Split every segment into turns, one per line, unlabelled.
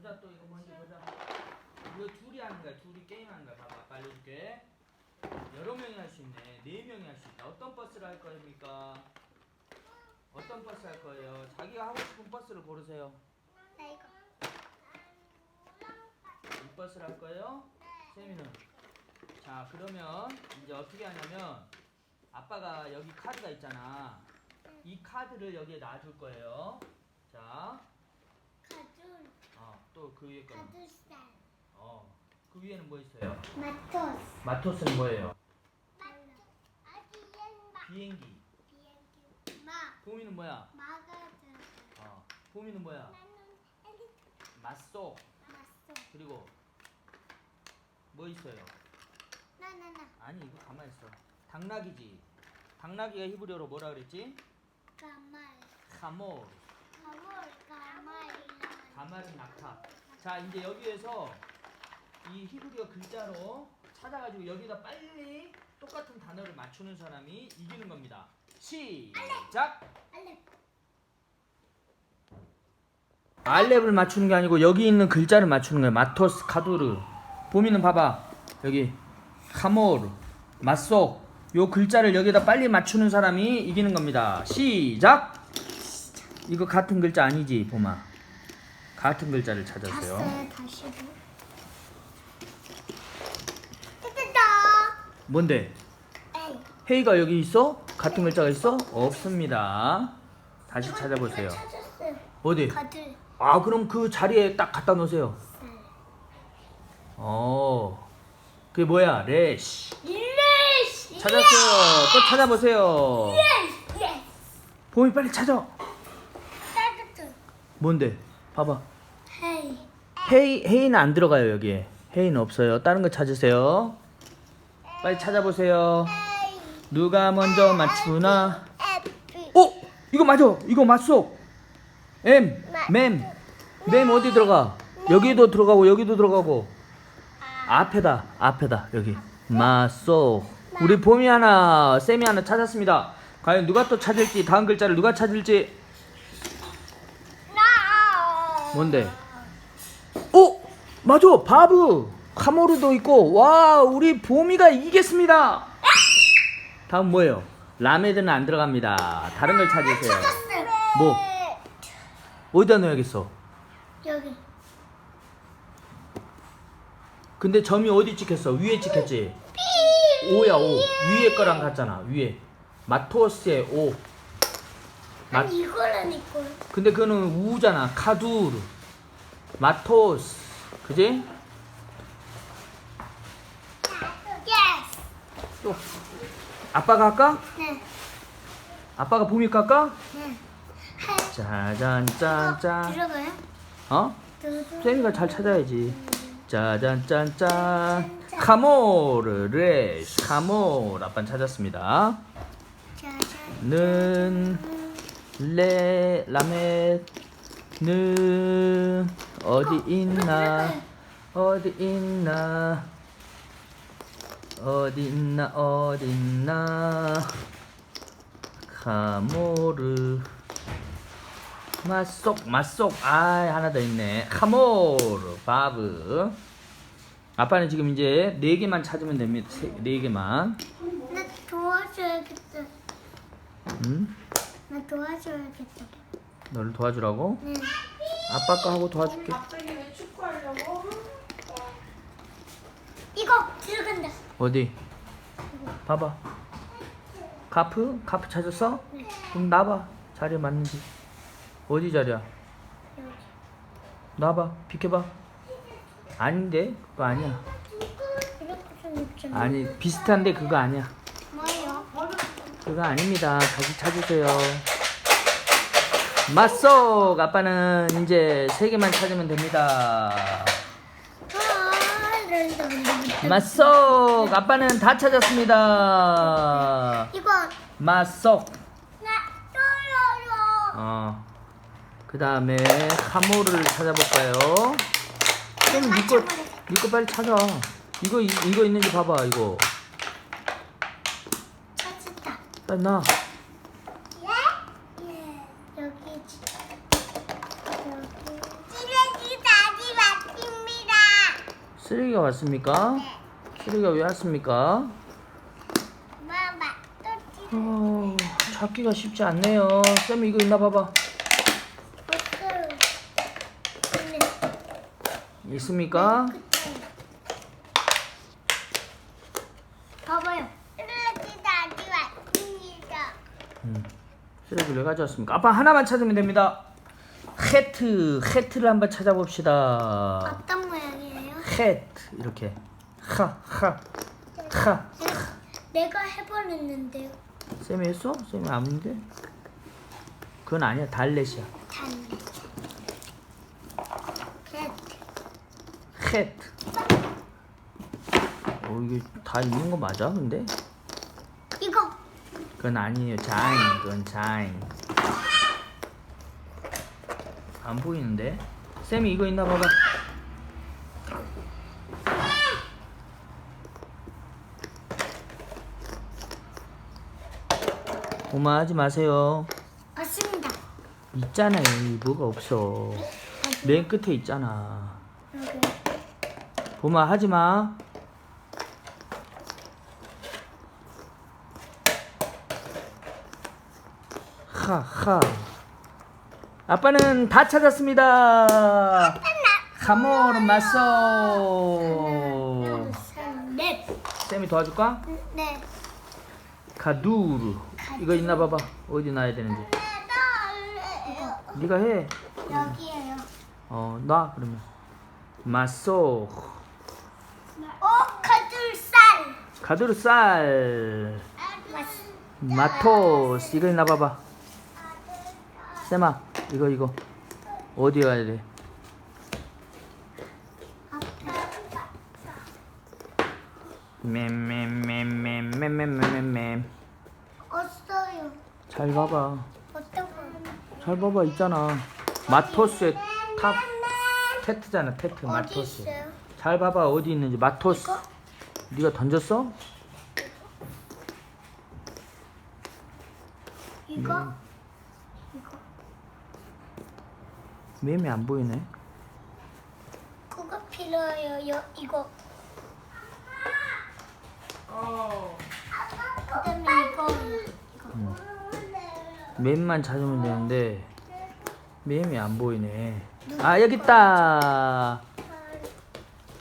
보자 또 이거 뭔지 보자. 이거 둘이 하는 거야. 둘이 게임 하는 거야. 봐봐. 아빠 알려줄게. 여러 명이 할 수 있네. 네 명이 할 수 있다. 어떤 버스를 할 겁니까? 어떤 버스 할 거예요? 자기가 하고 싶은 버스를 고르세요.
나 이거.
이 버스를 할 거예요? 세미는? 자 그러면 이제 어떻게 하냐면 아빠가 여기 카드가 있잖아. 이 카드를 여기에 놔줄 거예요. 자, 또 그 위에 거는. 어, 그 위에는 뭐 있어요?
마토스.
마토스는 뭐예요?
아기엔바.
비행기.
비행기. 마.
봄이는 뭐야?
마가드.
어, 봄이는 뭐야?
나는 엘리.
맛속.
마소.
그리고 뭐 있어요?
나나나.
아니 이거 가만 있어. 당나귀지. 당나귀가 히브리어로 뭐라 그랬지?
가말.
카몰. 가말은 낙타. 자 이제 여기에서 이 히브리어 글자로 찾아가지고 여기다 빨리 똑같은 단어를 맞추는 사람이 이기는 겁니다. 시작.
알렙.
알렙을 맞추는 게 아니고 여기 있는 글자를 맞추는 거예요. 마토스 카두르. 봄이는 봐봐. 여기 카모르, 맛속. 요 글자를 여기다 빨리 맞추는 사람이 이기는 겁니다. 시작. 이거 같은 글자 아니지, 봄아. 같은 글자를 찾았어요.
봤어요 다시도. 됐다.
뭔데?
에이.
헤이가 여기 있어? 같은 글자가 있어? 없습니다. 다시 찾아보세요.
찾았어요.
어디?
가들.
아, 그럼 그 자리에 딱 갖다 놓으세요.
네.
어. 그게 뭐야? 레시.
일레시.
찾았어요. 또 찾아보세요.
예스. 예스.
봄이 빨리 찾아.
따뜻해.
뭔데? 봐봐.
헤이.
헤이 헤이는 안 들어가요 여기에. 헤이는 없어요. 다른 거 찾으세요. 빨리 찾아보세요. 누가 먼저 맞추나? 어? 이거 맞아. 이거 맞소. M, 맴. 맴 어디 들어가? 여기도 들어가고 여기도 들어가고. 앞에다. 앞에다. 여기. 맞소. 우리 봄이 하나, 쌤이 하나 찾았습니다. 과연 누가 또 찾을지 다음 글자를 누가 찾을지
나.
뭔데? 오! 맞아. 바브. 카모르도 있고. 와, 우리 봄이가 이겼습니다. 다음 뭐예요? 라메드는 안 들어갑니다. 다른 걸 찾으세요. 뭐? 어디다 넣어야겠어?
여기.
근데 점이 어디 찍혔어? 위에 찍혔지? 오야 오 위에 거랑 같잖아 위에 마토스의 오 마,
아니 이거는 이거.
근데 그거는 우잖아 카두르 마토스 그지?
예스.
또 아빠가 할까?
네.
아빠가 봄이 할까?
네.
짜잔
어,
짠짠
들어가요?
어?
두두.
쌤이가 잘 찾아야지 짜잔 짠짠 카모르 레스 카모르 아빠는 찾았습니다
짜잔.
는, 레, 라메, 는, 어디 있나, 어디 있나, 어디 있나, 어디 있나, 카모르, 맛속, 맛속, 아, 하나 더 있네. 카모르, 바브. 아빠는 지금 이제 네 개만 찾으면 됩니다. 세- 네 개만.
나 도와줘야겠다.
음?
나 도와줘야겠다.
너를 도와주라고?
네.
아빠 거 하고 도와줄게.
갑자기 왜 축구하려고?
이거 들어간다.
어디? 봐봐. 카프? 카프 찾았어?
네.
그럼 나봐. 자리에 맞는지. 어디 자리야?
여기.
나봐. 비켜봐. 아닌데? 그거 아니야.
이렇게.
아니, 비슷한데 그거 아니야. 그거 아닙니다. 다시 찾으세요. 맞속! 아빠는 이제 세 개만 찾으면 됩니다. 맞속! 아빠는 다 찾았습니다.
이거! 나 떨어져.
어. 그 다음에 카모르를 찾아볼까요? 그럼 니거 니거 빨리 찾아. 이거 이- 이거 있는지 봐봐 이거.
찾았다.
빨리 나.
예? 예. 여기. 여기. 찌레기 다지
쓰레기가 왔습니까?
네.
쓰레기가 왜 왔습니까?
마마 또 찌.
어, 찾기가 쉽지 않네요. 쌤이 이거 있나 봐봐.
없어요. 네.
있습니까?
봐봐요. 쓰레기가 어디 왔습니다.
음, 쓰레기를 왜 가져왔습니까? 아빠 하나만 찾으면 됩니다. 헤트, 헤트를 한번 찾아봅시다.
어떤 모양이에요?
헤트 이렇게 하, 하, 하.
내가 해버렸는데요.
쌤이 했어? 쌤이 아닌데? 그건 아니야. 달렛이야.
단네. 캣.
헤트. 어 이게 다 있는 거 맞아? 근데? 그건 아니에요. 자인. 그건 자인. 안 보이는데? 쌤이 이거 있나 봐봐. 오마하지 마세요.
맞습니다.
있잖아요. 뭐가 없어. 맨 끝에 있잖아.
여기.
보마 하지 마. 하하. 아빠는 다 찾았습니다. 마소.
넷.
쌤이 도와줄까?
네.
카두르. 이거 있나 봐봐. 어디 놔야 되는지. 네가 해.
여기에요.
어, 놔 그러면. 마소.
오, 가둘살.
카두르 쌀.
맞.
마토스 이거 있나 봐봐 쌤아 이거 이거 어디 가야 돼? 맴맴맴맴맴맴맴
없어요.
잘 봐봐 잘 봐봐 있잖아 마토스의 탑 테트잖아 테트 마토스 잘 봐봐 어디 있는지 마토스
이거?
네가 던졌어?
이거? 음.
맴이 안 보이네
그거 필요해요. 여, 이거.
어.
그다음에 이거.
맴만 찾으면 되는데 맴이 안 보이네. 아 여기 있다.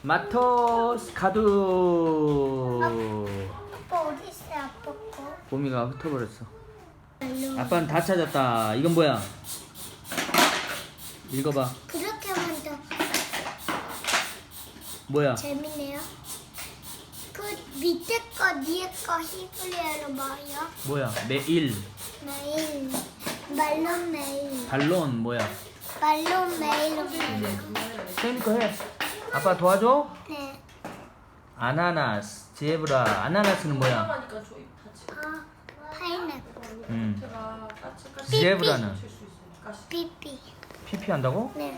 마토스 카두.
아빠 어디 있어요? 아빠 거?
봄이가 흩어버렸어. 아빠는 다 찾았다. 이건 뭐야? 읽어봐.
그렇게 하면 더
뭐야?
재밌네요. 그 밑에 거, 뒤에 거 히브리어로 뭐예요?
뭐야? 매일.
메일. 말론 메일.
반론 뭐야?
말론 메일로
거 해. 아빠 도와줘?
네.
아나나스, 제브라. 아나나스는 뭐야?
하니까 다
아, 파인애플.
음.
제가 까치까치
제브라는
칠수 있으니까
삐삐.
피피 한다고?
네.